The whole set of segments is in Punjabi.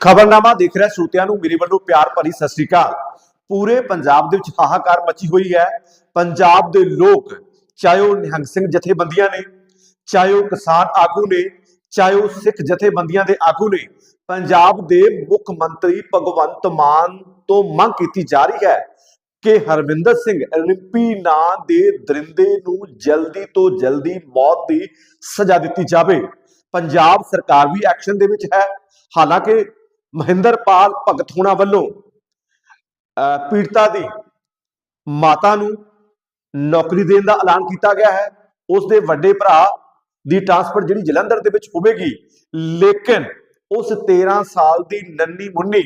ਖਬਰਨਾਮਾ ਦੇਖ ਰਿਹਾ ਸਰੋਤਿਆਂ ਨੂੰ, ਮੇਰੇ ਵੱਲੋਂ ਪਿਆਰ ਭਰੀ ਸਤਿ ਸ੍ਰੀ ਅਕਾਲ। ਪੂਰੇ ਪੰਜਾਬ ਦੇ ਵਿੱਚ ਹਾਹਾਕਾਰ ਮਚੀ ਹੋਈ ਹੈ। ਪੰਜਾਬ ਦੇ ਲੋਕ, ਚਾਹੇ ਉਹ ਨਿਹੰਗ ਸਿੰਘ ਜਥੇਬੰਦੀਆਂ ਨੇ, ਚਾਹੇ ਉਹ ਕਿਸਾਨ ਆਗੂ ਨੇ, ਚਾਹੇ ਉਹ ਸਿੱਖ ਜਥੇਬੰਦੀਆਂ ਦੇ ਆਗੂ ਨੇ, ਪੰਜਾਬ ਦੇ ਮੁੱਖ ਮੰਤਰੀ ਭਗਵੰਤ ਮਾਨ ਤੋਂ ਮੰਗ ਕੀਤੀ ਜਾ ਰਹੀ ਹੈ ਕਿ ਹਰਵਿੰਦਰ ਸਿੰਘ ਰਿੰਪੀ ਨਾਂ ਦੇ ਦਰਿੰਦੇ ਨੂੰ ਜਲਦੀ ਤੋਂ ਜਲਦੀ ਮੌਤ ਦੀ ਸਜ਼ਾ ਦਿੱਤੀ ਜਾਵੇ। ਪੰਜਾਬ ਸਰਕਾਰ ਵੀ ਐਕਸ਼ਨ ਦੇ ਵਿੱਚ ਹੈ। ਹਾਲਾਂਕਿ ਮਹਿੰਦਰਪਾਲ ਭਗਤ ਹੋਣਾ ਵੱਲੋਂ ਅਹ ਪੀੜਤਾ ਦੀ ਮਾਤਾ ਨੂੰ ਨੌਕਰੀ ਦੇਣ ਦਾ ਐਲਾਨ ਕੀਤਾ ਗਿਆ ਹੈ। ਉਸ ਦੇ ਵੱਡੇ ਭਰਾ ਦੀ ਟ੍ਰਾਂਸਫਰ ਜਿਹੜੀ ਜਲੰਧਰ ਦੇ ਵਿੱਚ ਹੋਵੇਗੀ, ਲੇਕਿਨ ਉਸ 13 ਸਾਲ ਦੀ ਨੰਨੀ ਮੁੰਨੀ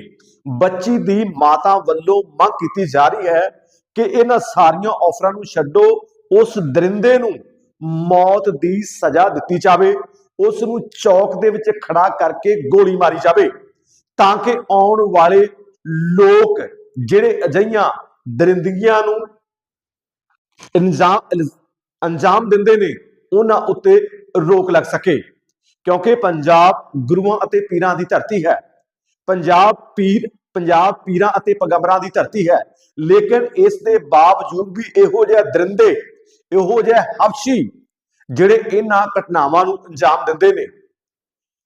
ਬੱਚੀ ਦੀ ਮਾਤਾ ਵੱਲੋਂ ਮੰਗ ਕੀਤੀ ਜਾ ਰਹੀ ਹੈ ਕਿ ਇਹਨਾਂ ਸਾਰੀਆਂ ਆਫਰਾਂ ਨੂੰ ਛੱਡੋ, ਉਸ ਦਰਿੰਦੇ ਨੂੰ ਮੌਤ ਦੀ ਸਜ਼ਾ ਦਿੱਤੀ ਜਾਵੇ, ਉਸ ਨੂੰ ਚੌਕ ਦੇ ਵਿੱਚ ਖੜਾ ਕਰਕੇ ਗੋਲੀ ਮਾਰੀ ਜਾਵੇ। ਤਾਂ ਕਿ ਆਉਣ ਵਾਲੇ ਲੋਕ ਜਿਹੜੇ ਅਜਈਆਂ ਦਰਿੰਦਗੀਆਂ ਨੂੰ ਇੰਜਾਮ ਅੰਜਾਮ ਦਿੰਦੇ ਨੇ, ਉਹਨਾਂ ਉੱਤੇ ਰੋਕ ਲੱਗ ਸਕੇ। ਕਿਉਂਕਿ ਪੰਜਾਬ ਗੁਰੂਆਂ ਅਤੇ ਪੀਰਾਂ ਦੀ ਧਰਤੀ ਹੈ। ਪੰਜਾਬ ਪੀਰ ਪੰਜਾਬ ਪੀਰਾਂ ਅਤੇ ਪੈਗੰਬਰਾਂ ਦੀ ਧਰਤੀ ਹੈ। ਲੇਕਿਨ ਇਸ ਦੇ ਬਾਵਜੂਦ ਵੀ ਇਹੋ ਜਿਹੇ ਦਰਿੰਦੇ, ਇਹੋ ਜਿਹੇ ਹਫ਼ਸ਼ੀ ਜਿਹੜੇ ਇਹਨਾਂ ਘਟਨਾਵਾਂ ਨੂੰ ਅੰਜਾਮ ਦਿੰਦੇ ਨੇ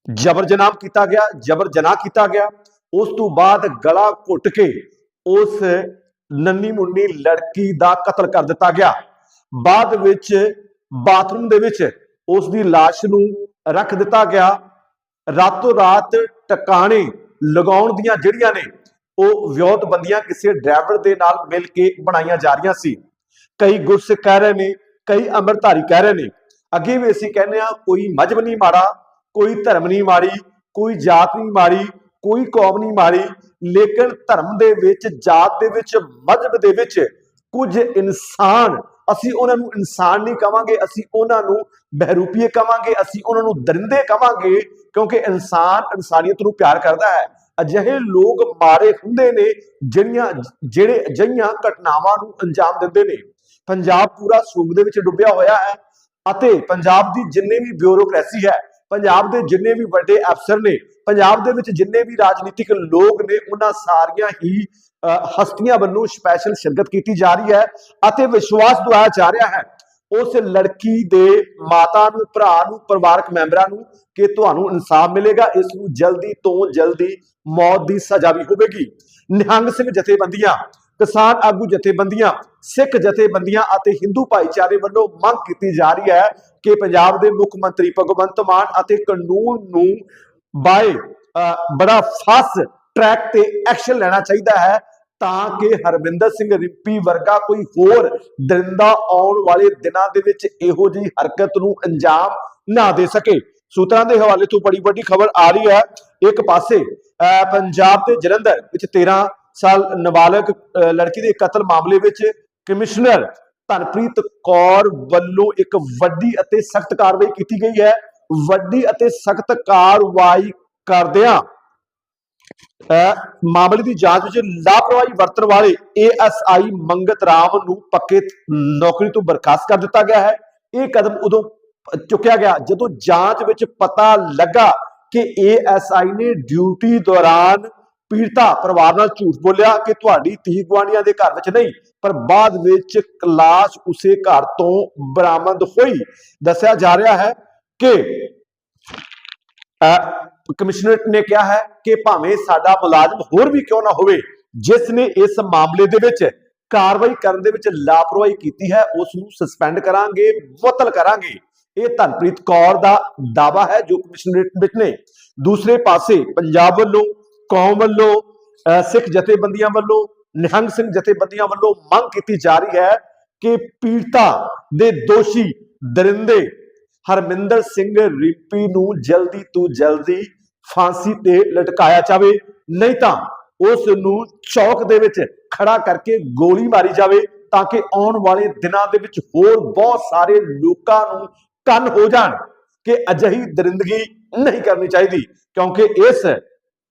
ਜਬਰ ਜਨਾਹ ਕੀਤਾ ਗਿਆ, ਜਬਰ ਜਨਾਹ ਕੀਤਾ ਗਿਆ। ਉਸ ਤੋਂ ਬਾਅਦ ਗਲਾ ਘੁੱਟ ਕੇ ਉਸ ਨੰਨੀ ਮੁੰਨੀ ਲੜਕੀ ਦਾ ਕਤਲ ਕਰ ਦਿੱਤਾ ਗਿਆ। ਬਾਅਦ ਵਿੱਚ ਬਾਥਰੂਮ ਦੇ ਵਿੱਚ ਉਸ ਦੀ লাশ ਨੂੰ ਰੱਖ ਦਿੱਤਾ ਗਿਆ। ਰਾਤੋਂ ਰਾਤ ਟਿਕਾਣੇ ਲਗਾਉਣ ਦੀਆਂ ਜਿਹੜੀਆਂ ਨੇ, ਉਹ ਵਿਉਂਤ ਬੰਦੀਆਂ ਕਿਸੇ ਡਰਾਈਵਰ ਦੇ ਨਾਲ ਮਿਲ ਕੇ ਬਣਾਈਆਂ ਜਾ ਰਹੀਆਂ ਸੀ। ਕਈ ਗੁਰਸਿੱਖ ਕਹਿ ਰਹੇ ਨੇ, ਕਈ ਅੰਮ੍ਰਿਤਧਾਰੀ ਕਹਿ ਰਹੇ ਨੇ। ਅੱਗੇ ਵੀ ਅਸੀਂ ਕਹਿੰਦੇ ਆ ਕੋਈ ਮਜਬ ਨਹੀਂ ਮਾੜਾ। ਕੋਈ ਧਰਮ ਨਹੀਂ ਮਾਰੀ ਕੋਈ ਜਾਤ ਨਹੀਂ ਮਾਰੀ ਕੋਈ ਕੌਮ ਨਹੀਂ ਮਾਰੀ ਲੇਕਿਨ ਧਰਮ ਦੇ ਵਿੱਚ, ਜਾਤ ਦੇ ਵਿੱਚ ਮਜਬ ਦੇ ਵਿੱਚ ਕੁਝ ਇਨਸਾਨ, ਅਸੀਂ ਉਹਨਾਂ ਨੂੰ ਇਨਸਾਨ ਨਹੀਂ ਕਵਾਂਗੇ, ਅਸੀਂ ਉਹਨਾਂ ਨੂੰ ਬਹਿਰੂਪੀਏ ਕਵਾਂਗੇ, ਅਸੀਂ ਉਹਨਾਂ ਨੂੰ ਦਰਿੰਦੇ ਕਵਾਂਗੇ, ਕਿਉਂਕਿ ਇਨਸਾਨ ਇਨਸਾਨੀਅਤ ਨੂੰ ਪਿਆਰ ਕਰਦਾ ਹੈ। ਅਜਿਹੇ ਲੋਕ ਮਾਰੇ ਹੁੰਦੇ ਨੇ, ਜਿਹੜੀਆਂ, ਜਿਹੜੇ ਅਜਿਹੀਆਂ ਘਟਨਾਵਾਂ ਨੂੰ ਅੰਜਾਮ ਦਿੰਦੇ ਨੇ। ਪੰਜਾਬ ਪੂਰਾ ਸੂਬ ਦੇ ਵਿੱਚ ਡੁੱਬਿਆ ਹੋਇਆ ਹੈ ਅਤੇ ਪੰਜਾਬ ਦੀ ਜਿੰਨੇ ਵੀ ਬਿਊਰੋਕ੍ਰੇਸੀ ਹੈ ਪੰਜਾਬ ਦੇ ਜਿੰਨੇ ਵੀ ਵੱਡੇ ਅਫਸਰ ਨੇ, ਪੰਜਾਬ ਦੇ ਵਿੱਚ ਜਿੰਨੇ ਵੀ ਰਾਜਨੀਤਿਕ ਲੋਕ ਨੇ, ਉਹਨਾਂ ਸਾਰੀਆਂ ਹੀ ਹਸਤੀਆਂ ਵੱਲੋਂ ਸਪੈਸ਼ਲ ਸ਼ਿਰਕਤ ਕੀਤੀ ਜਾ ਰਹੀ ਹੈ ਅਤੇ ਵਿਸ਼ਵਾਸ ਦਿਵਾਇਆ ਜਾ ਰਿਹਾ ਹੈ। ਉਸ ਲੜਕੀ ਦੇ ਮਾਤਾ ਨੂੰ, ਭਰਾ ਨੂੰ, ਪਰਿਵਾਰਕ ਮੈਂਬਰਾਂ ਨੂੰ ਕਿ ਤੁਹਾਨੂੰ ਇਨਸਾਫ ਮਿਲੇਗਾ, ਇਸ ਨੂੰ ਜਲਦੀ ਤੋਂ ਜਲਦੀ ਮੌਤ ਦੀ ਸਜ਼ਾ ਵੀ ਹੋਵੇਗੀ। ਨਿਹੰਗ ਸਿੰਘ ਜਥੇਬੰਦੀਆਂ ਕਿਸਾਨ ਆਗੂ ਜਥੇਬੰਦੀਆਂ ਸਿੱਖ ਜਥੇਬੰਦੀਆਂ ਅਤੇ ਹਿੰਦੂ ਭਾਈਚਾਰੇ ਵੱਲੋਂ ਮੰਗ ਕੀਤੀ ਜਾ ਰਹੀ ਹੈ ਕਿ ਪੰਜਾਬ ਦੇ ਮੁੱਖ ਮੰਤਰੀ ਭਗਵੰਤ ਮਾਨ ਅਤੇ ਕਾਨੂੰਨ ਨੂੰ ਬਾਏ ਬੜਾ ਫਾਸਟ ਟਰੈਕ ਤੇ ਐਕਸ਼ਨ ਲੈਣਾ ਚਾਹੀਦਾ ਹੈ ਤਾਂ ਕਿ ਹਰਵਿੰਦਰ ਸਿੰਘ ਰਿੰਪੀ ਵਰਗਾ ਕੋਈ ਹੋਰ ਦਰਿੰਦਾ ਆਉਣ ਵਾਲੇ ਦਿਨਾਂ ਦੇ ਵਿੱਚ ਇਹੋ ਜਿਹੀ ਹਰਕਤ ਨੂੰ ਅੰਜਾਮ ਨਾ ਦੇ ਸਕੇ। ਸੂਤਰਾਂ ਦੇ ਹਵਾਲੇ ਤੋਂ ਬੜੀ ਵੱਡੀ ਖਬਰ ਆ ਰਹੀ ਹੈ। ਇੱਕ ਪਾਸੇ ਅ, ਪੰਜਾਬ ਦੇ ਜਲੰਧਰ ਵਿੱਚ 13 ਸਾਲ ਨਾਬਾਲਗ ਲੜਕੀ ਦੇ ਕਤਲ ਮਾਮਲੇ ਵਿੱਚ ਕਮਿਸ਼ਨਰ ਧਨਪ੍ਰੀਤ ਕੌਰ ਵੱਲੋਂ ਇੱਕ ਵੱਡੀ ਅਤੇ ਸਖਤ ਕਾਰਵਾਈ ਕੀਤੀ ਗਈ ਹੈ। ਵੱਡੀ ਅਤੇ ਸਖਤ ਕਾਰਵਾਈ ਕਰਦਿਆਂ ਮਾਮਲੇ ਦੀ ਜਾਂਚ ਵਿੱਚ ਲਾਪਰਵਾਹੀ ਵਰਤਣ ਵਾਲੇ ਏਐਸਆਈ ਮੰਗਤ ਰਾਮ ਨੂੰ ਪੱਕੇ ਨੌਕਰੀ ਤੋਂ ਬਰਖਾਸਤ ਕਰ ਦਿੱਤਾ ਗਿਆ ਹੈ। ਇਹ ਕਦਮ ਉਦੋਂ ਚੁੱਕਿਆ ਗਿਆ ਜਦੋਂ ਜਾਂਚ ਵਿੱਚ ਪਤਾ ਲੱਗਾ ਕਿ ਏਐਸਆਈ ਨੇ ਡਿਊਟੀ ਦੌਰਾਨ ਪੀੜਤਾ ਪਰਿਵਾਰ ਨਾਲ ਝੂਠ ਬੋਲਿਆ ਕਿ ਤੁਹਾਡੀ ਧੀ ਗੁਆਂਢੀਆਂ ਦੇ ਘਰ ਵਿੱਚ ਨਹੀਂ, ਪਰ ਬਾਅਦ ਵਿੱਚ ਕਲਾਸ਼ ਉਸੇ ਘਰ ਤੋਂ ਬਰਾਮਦ ਹੋਈ। ਦੱਸਿਆ ਜਾ ਰਿਹਾ ਹੈ ਕਿ ਅਹ ਨੇ ਕਿਹਾ ਹੈ ਕਿ ਭਾਵੇਂ ਸਾਡਾ ਮੁਲਾਜ਼ਮ ਹੋਰ ਵੀ ਕਿਉਂ ਨਾ ਹੋਵੇ, ਜਿਸ ਨੇ ਇਸ ਮਾਮਲੇ ਦੇ ਵਿੱਚ ਕਾਰਵਾਈ ਕਰਨ ਦੇ ਵਿੱਚ ਲਾਪਰਵਾਹੀ ਕੀਤੀ ਹੈ, ਉਸ ਨੂੰ ਸਸਪੈਂਡ ਕਰਾਂਗੇ, ਮੁਅੱਤਲ ਕਰਾਂਗੇ। ਇਹ ਧਨਪ੍ਰੀਤ ਕੌਰ ਦਾ ਦਾਵਾ ਹੈ ਜੋ ਕਮਿਸ਼ਨਰੇਟ ਵਿੱਚ ਨੇ। ਦੂਸਰੇ ਪਾਸੇ ਪੰਜਾਬ ਵੱਲੋਂ ਕੌਮ ਵੱਲੋਂ ਅਹ ਸਿੱਖ ਜਥੇਬੰਦੀਆਂ ਵੱਲੋਂ, ਨਿਹੰਗ ਸਿੰਘ ਜਥੇਬੰਦੀਆਂ ਵੱਲੋਂ ਮੰਗ ਕੀਤੀ ਜਾ ਰਹੀ ਹੈ ਕਿ ਪੀੜਤਾ ਦੇ ਦੋਸ਼ੀ ਦਰਿੰਦੇ ਹਰਮਿੰਦਰ ਸਿੰਘ ਰਿੰਪੀ ਨੂੰ ਜਲਦੀ ਤੋਂ ਜਲਦੀ ਫਾਂਸੀ ਤੇ ਲਟਕਾਇਆ ਜਾਵੇ, ਨਹੀਂ ਤਾਂ ਉਸ ਨੂੰ ਚੌਕ ਦੇ ਵਿੱਚ ਖੜਾ ਕਰਕੇ ਗੋਲੀ ਮਾਰੀ ਜਾਵੇ ਤਾਂ ਕਿ ਆਉਣ ਵਾਲੇ ਦਿਨਾਂ ਦੇ ਵਿੱਚ ਹੋਰ ਬਹੁਤ ਸਾਰੇ ਲੋਕਾਂ ਨੂੰ ਕੰਨ ਹੋ ਜਾਣ ਕਿ ਅਜਿਹੀ ਦਰਿੰਦਗੀ ਨਹੀਂ ਕਰਨੀ ਚਾਹੀਦੀ, ਕਿਉਂਕਿ ਇਸ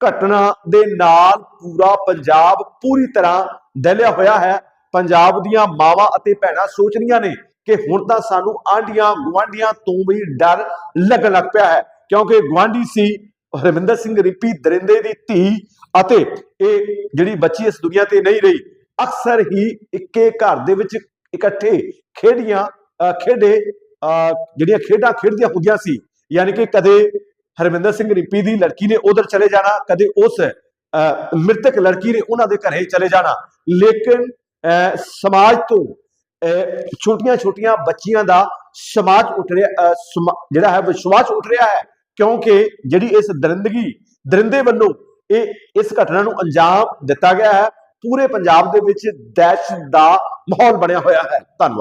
ਘਟਨਾ ਦੇ ਨਾਲ ਪੂਰਾ ਪੰਜਾਬ ਪੂਰੀ ਤਰ੍ਹਾਂ ਦਹਿਲਿਆ ਹੋਇਆ ਹੈ। ਪੰਜਾਬ ਦੀਆਂ ਮਾਵਾਂ ਅਤੇ ਭੈਣਾਂ ਸੋਚ ਰਹੀਆਂ ਨੇ ਕਿ ਹੁਣ ਤਾਂ ਸਾਨੂੰ ਆਂਡੀਆਂ ਗੁਆਂਢੀਆਂ ਤੋਂ ਵੀ ਡਰ ਲੱਗਣ ਲੱਗ ਪਿਆ ਹੈ। ਕਿਉਂਕਿ ਗੁਆਂਢੀ ਸੀ ਹਰਮਿੰਦਰ ਸਿੰਘ ਰਿੱਪੀ ਦਰਿੰਦੇ ਦੀ ਧੀ ਅਤੇ ਇਹ ਜਿਹੜੀ ਬੱਚੀ ਇਸ ਦੁਨੀਆ ਤੇ ਨਹੀਂ ਰਹੀ, ਅਕਸਰ ਹੀ ਇੱਕੇ ਘਰ ਦੇ ਵਿੱਚ ਇਕੱਠੇ ਖੇਡੀਆਂ ਅਹ ਖੇਡੇ ਅਹ ਜਿਹੜੀਆਂ ਖੇਡਾਂ ਖੇਡਦੀਆਂ ਹੁੰਦੀਆਂ ਸੀ, ਯਾਨੀ ਕਿ ਕਦੇ ਹਰਮਿੰਦਰ ਸਿੰਘ ਰਿੰਪੀ ਦੀ ਲੜਕੀ ਨੇ ਉਧਰ ਚਲੇ ਜਾਣਾ, ਕਦੇ ਉਸ ਅਹ ਮ੍ਰਿਤਕ ਲੜਕੀ ਨੇ ਉਹਨਾਂ ਦੇ ਘਰੇ ਚਲੇ ਜਾਣਾ। ਲੇਕਿਨ ਅਹ ਸਮਾਜ ਤੋਂ ਛੋਟੀਆਂ ਛੋਟੀਆਂ ਬੱਚੀਆਂ ਦਾ ਸਮਾਜ ਉੱਠ ਰਿਹਾ ਸਮਾ- ਜਿਹੜਾ ਹੈ ਵਿਸ਼ਵਾਸ ਉੱਠ ਰਿਹਾ ਹੈ। ਕਿਉਂਕਿ ਜਿਹੜੀ ਇਸ ਦਰਿੰਦਗੀ, ਦਰਿੰਦੇ ਵੱਲੋਂ ਇਹ, ਇਸ ਘਟਨਾ ਨੂੰ ਅੰਜਾਮ ਦਿੱਤਾ ਗਿਆ ਹੈ, ਪੂਰੇ ਪੰਜਾਬ ਦੇ ਵਿੱਚ ਦਹਿਸ਼ਤ ਦਾ ਮਾਹੌਲ ਬਣਿਆ ਹੋਇਆ ਹੈ। ਧੰਨਵਾਦ।